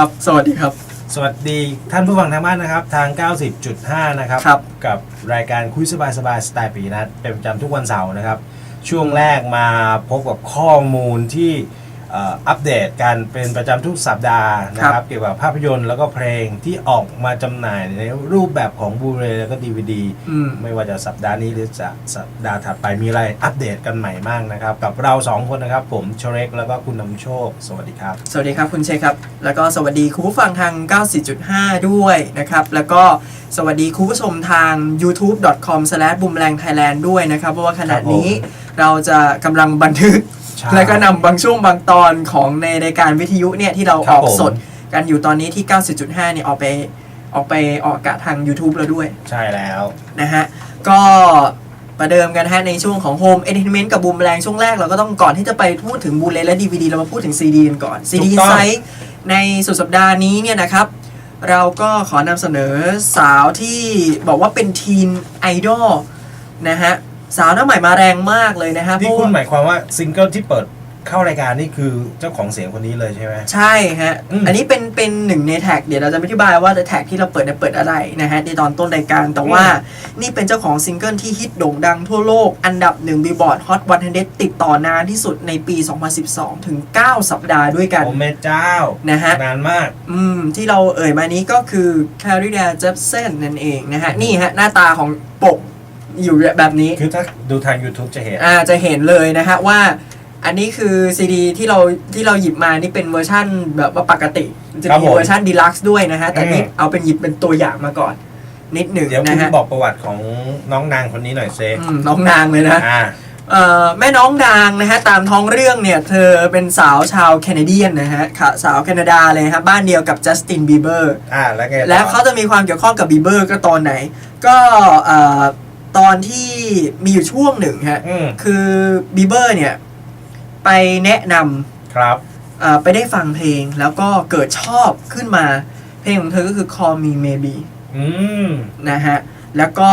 ครับ สวัสดีครับ สวัสดีท่านผู้ฟังทางบ้านนะครับ ทาง 90.5 นะครับ ครับ กับรายการคุยสบายสบายๆสไตล์ปีนัดเป็นประจำทุกวันเสาร์นะครับ ช่วงแรกมาพบกับข้อมูลที่ เอ่ออัปเดตกันเป็นประจำทุกสัปดาห์นะคครัรับบ เกี่ยวกับภาพยนตร์แล้วก็เพลงที่ออกมาจำหน่ายในรูปแบบของบูเรแล้วก็ดีวดีอืม ไม่ว่าจะสัปดาห์นี้หรือจะสัปดาห์ถัดไปมีอะไรอัปเดตกันใหม่มากนะครับ กับเราสองคนนะครับ ผมชเรกแล้วก็คุณนำโชค สวัสดีครับ สวัสดีครับคุณเชคครับ แล้วก็สวัสดีคุณผู้ฟังทาง 94.5 ด้วยนะครับ แล้วก็สวัสดีคุณผู้ชมทาง youtube.com/boomlangthailand ด้วยนะครับ เพราะว่าขณะนี้ เราจะกำลังบันทึก ใช่ แล้วก็นำบางช่วงบางตอนของในรายการวิทยุเนี่ยที่เราครัอบอกผม สดกันอยู่ตอนนี้ที่ 90.5เนี่ยออกไปออกไปออกอากาศทาง YouTube แล้วด้วย ใช่แล้ว นะฮะ ก็ประเดิมกันฮะในช่วงของ Home Entertainment กับบูมแรงช่วงแรกเราก็ต้องก่อนที่จะไปพูดถึงบูเลและ DVD เรามาพูดถึง CD กันก่อน CD ถูกต้อง Insight ในสุดสัปดาห์นี้เนี่ยนะครับ เราก็ขอนำเสนอสาวที่บอกว่าเป็นทีนไอดอลนะฮะ สาวหน้าใหม่มาแรงมากเลยนะฮะที่เพราะคุณว่าหมายความว่าซิงเกิลที่เปิดเข้ารายการนี่คือเจ้าของเสียงคนนี้เลยใช่ไหมใช่ฮะอืมอันนี้เป็นเป็นหนึ่งในแท็กเดี๋ยวเราจะไม่อธิบายว่าแท็กที่เราเปิดเนี่ยเปิดอะไรนะฮะในตอนต้นรายการแต่ว่านี่เป็นเจ้าของซิงเกิลที่ฮิตโด่งดังทั่วโลก อันดับหนึ่งบีบอร์ดฮอตวันเดติดต่อนานที่สุดในปี 2012 ถึง 9 สัปดาห์ด้วยกัน โอ้แม่เจ้านะฮะนานมาก อืม ที่เราเอ่ยมานี้ก็คือ c a r r y d a j e p s o n นั่นเองนะฮะนี่ฮะหน้าตาของปก อยู่แบบนี้ คือถ้าดูทาง YouTube จะเห็น อ่าจะเห็นเลยนะฮะว่า อันนี้คือซีดีที่เราที่เราหยิบมานี่เป็นเวอร์ชั่นแบบว่าปกติ จะครับมีผมเวอร์ชันดีลักซ์ด้วยนะฮะ แต่นี่อืม เอาเป็นหยิบเป็นตัวอย่างมาก่อน นิดหนึ่งเดี๋ยวคุนะณฮะบอกประวัติของน้องนางคนนี้หน่อยเซอืมน้องนางเลยนะ อ่า เอ่อแม่น้องนางนะฮะตามท้องเรื่องเนี่ยเธอเป็นสาวชาวแคนาเดียนนะฮะค่ะสาวแคนาดาเลยฮะบ้านเดียวกับจัสตินบีเบอร์อ่า แล้วไงต่อ แล้วเขาจะมีความเกี่ยวข้องกับบีเบอร์ก็ตอนไหน ก็เอ่อ ตอนที่มีอยู่ช่วงหนึ่งฮะ อืมคือบีเบอร์เนี่ย ไปแนะนำครับเอ่อไปได้ฟังเพลงแล้วก็เกิดชอบขึ้นมา เพลงของเธอก็คือ Call Me Maybe อืมนะฮะ แล้วก็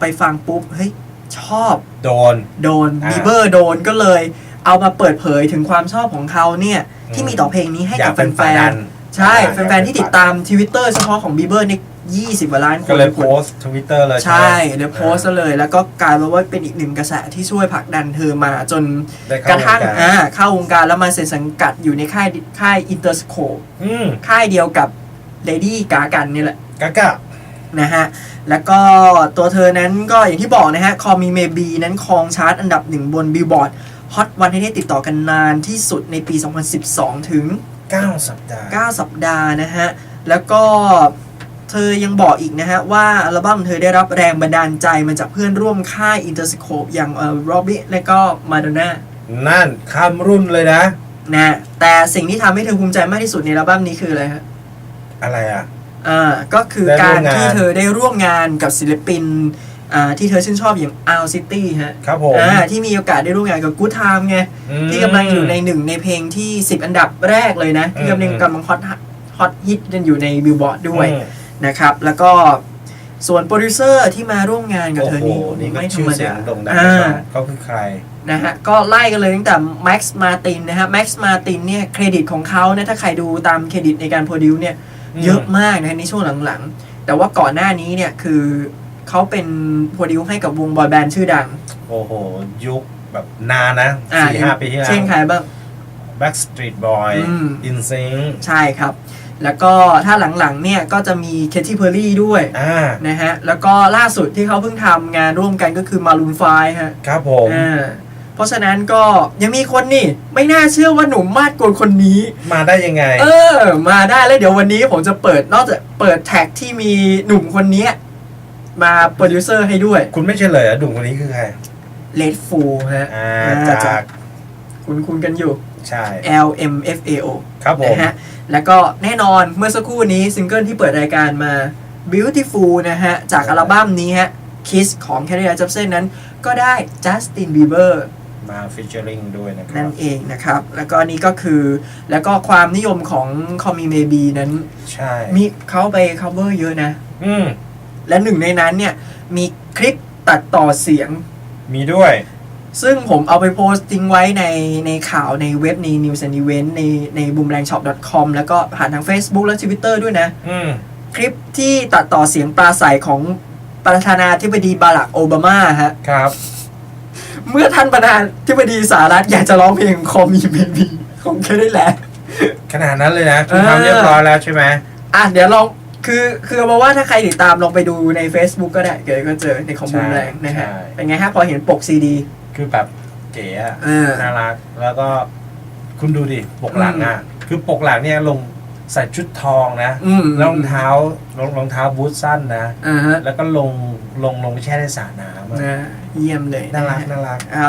ไปฟังปุ๊บ เฮ้ย ชอบโดน โดนอ่าบีเบอร์โดนก็เลย เอามาเปิดเผยถึงความชอบของเขาเนี่ยที่มีต่อเพลงนี้ให้อยากับกเป็นแฟฝ่ายดันน ๆใช่ อ่าแฟนๆที่ติดตามทวิตเตอร์เฉพาะของบีเบอร์นี่ 20กว่าล้านคนก็เลยโพสทวิตเตอร์เลยใช่ไหมเลยโพสต์ซะเลย แล้วก็กลายเป็นว่าเป็นอีกหนึ่งกระแสที่ช่วยผลักดันเธอมาจนได้กเข้าระทั่งวงการอ่าเข้าวงการแล้วมาเซ็นสังกัดอยู่ในค่ายค่ายอินเตอร์สโคอืมค่ายเดียวกับเลดี้กากันนี่แหละกะกะนะฮะ แล้วก็ตัวเธอนั้นก็อย่างที่บอกนะฮะ คอมีเมบีนั้นครองชาร์ตอันดับหนึ่งบนบิลบอร์ดฮอตวันให้ได้ติดต่อกันนานที่สุดในปี 2012 ถึง 9 สัปดาห์ 9 สัปดาห์นะฮะ แล้วก็ เธอยังบอกอีกนะฮะ ว่าอัลบั้มเธอได้รับแรงบันดาลใจมาจากเพื่อนร่วมค่ายอินเตอร์สโคปอย่างเอ่อโรบี้และก็มาดอนน่านั่นข้ามรุ่นเลยนะ นะแต่สิ่งที่ทำให้เธอภูมิใจมากที่สุดในอัลบั้มนี้คืออะไรฮะอะไรอะ อ่าก็คือได้ร่กาวรมงาน ที่เธอได้ร่วมงานกับศิลปินอ่าที่เธอชื่นชอบอย่าง Owl City ฮะครับผมอ่าที่มีโอกาสได้ร่วมงานกับ Good Time ไง อืม ที่กำลังอยู่ในหนึ่งในเพลงที่ 10 อันดับแรกเลยนะ ที่กำลังอืม กำลังฮอตฮอตฮิตกันอยู่ในบิลบอร์ดด้วย อืม นะครับ แล้วก็ส่วนโปรดิวเซอร์ที่มาร่วมงานกับโอ้เธอโหนี่นี่ก็ไม่ธรชื่รอมเสียงดาโด่งดังอ่าเขาคือใครนะฮะก็ไล่กันเลยตั้งแต่แม็กซ์มาตินนะฮะแม็กซ์มาตินเนี่ยเครดิตของเขาเนี่ยถ้าใครดูตามเครดิตในการโปรดิวเนี่ยอืมเยอะมากนะในช่วงหลังๆ แต่ว่าก่อนหน้านี้เนี่ยคือเขาเป็นโปรดิวให้กับวงบอยแบนด์ชื่อดัง โอ้โห ยุคแบบนานนะอ่าสี่ห้าปีที่แล้วเช่นใครบ้าง Backstreet Boy อืม InSync ใช่ครับ แล้วก็ถ้าหลังๆเนี่ยก็จะมีเคที่เพอร์รี่ด้วยอ่านะฮะ แล้วก็ล่าสุดที่เขาเพิ่งทำงานร่วมกันก็คือมารูนไฟฮะครับผม อ่าเพราะฉะนั้นก็ยังมีคนนี่ ไม่น่าเชื่อว่าหนุ่มมาดโกนคนนี้ มาได้ยังไง เออ มาได้แล้วเดี๋ยววันนี้ผมจะเปิดนอกจากเปิดแท็กที่มีหนุ่มคนนี้มาโปรดิวเซอร์ให้ด้วยคุณไม่เฉลยอะดุ่มคนนี้คือใครเลดฟูฮะอ่าอ่าจากคุณคุณกันอยู่ ใช่ L M F A O ครับผมนะฮะแล้วก็แน่นอนเมื่อสักครู่นี้ซิงเกิลที่เปิดรายการมา Beautiful นะฮะ จากอัลบั้มนี้ฮะ Kiss ของ c a r r y j e p s o n นั้น ก็ได้ Justin Bieber มาฟิชเชอริงด้วยนะครันั่บนเองนะครับ แล้วก็นี่ก็คือแล้วก็ความนิยมของ Call Me Maybe นั้น ใช่ มีเขาไป cover เยอะนะ อืมและหนึ่งในนั้นเนี่ย มีคลิปตัดต่อเสียง มีด้วย ซึ่งผมเอาไปโพสต์ทิ้งไว้ในในข่าวในเว็บใน News and Event ในใน boomerangshop.com แล้วก็ผ่านทาง Facebook และ Twitter ด้วยนะ อืม คลิปที่ตัดต่อเสียงปราศัยของประธานาธิบดีบารักโอบามาฮะ ครับ เมื่อท่านประธานาธิบดีสหรัฐอยากจะร้องเพลง Call Me Baby ของเคได้แหละ ขนาดนั้นเลยนะคุณเออทำเรียบร้อยแล้วใช่ไหมอะเดี๋ยวลองคือคือเอามาว่าถ้าใครติดตามลองไปดูใน Facebook ก็ได้ เดี๋ยวก็เจอในคอมมูนแรงนะฮะ ใช่เป็นไงฮะพอเห็นปกซีดี คือแบบเก๋อะเออ น่ารัก แล้วก็คุณดูดิ ปกหลังอะ คือปกหลังเนี่ยลงใส่ชุดทองนะอืมแล้วรองเท้ารองรองเท้าบูทสั้นนะ อ่าฮะแล้วก็ลงลงลงไปแช่ในสระน้ำอะนะเยี่ยมเลยน่ารักะฮะน่ารัก เอา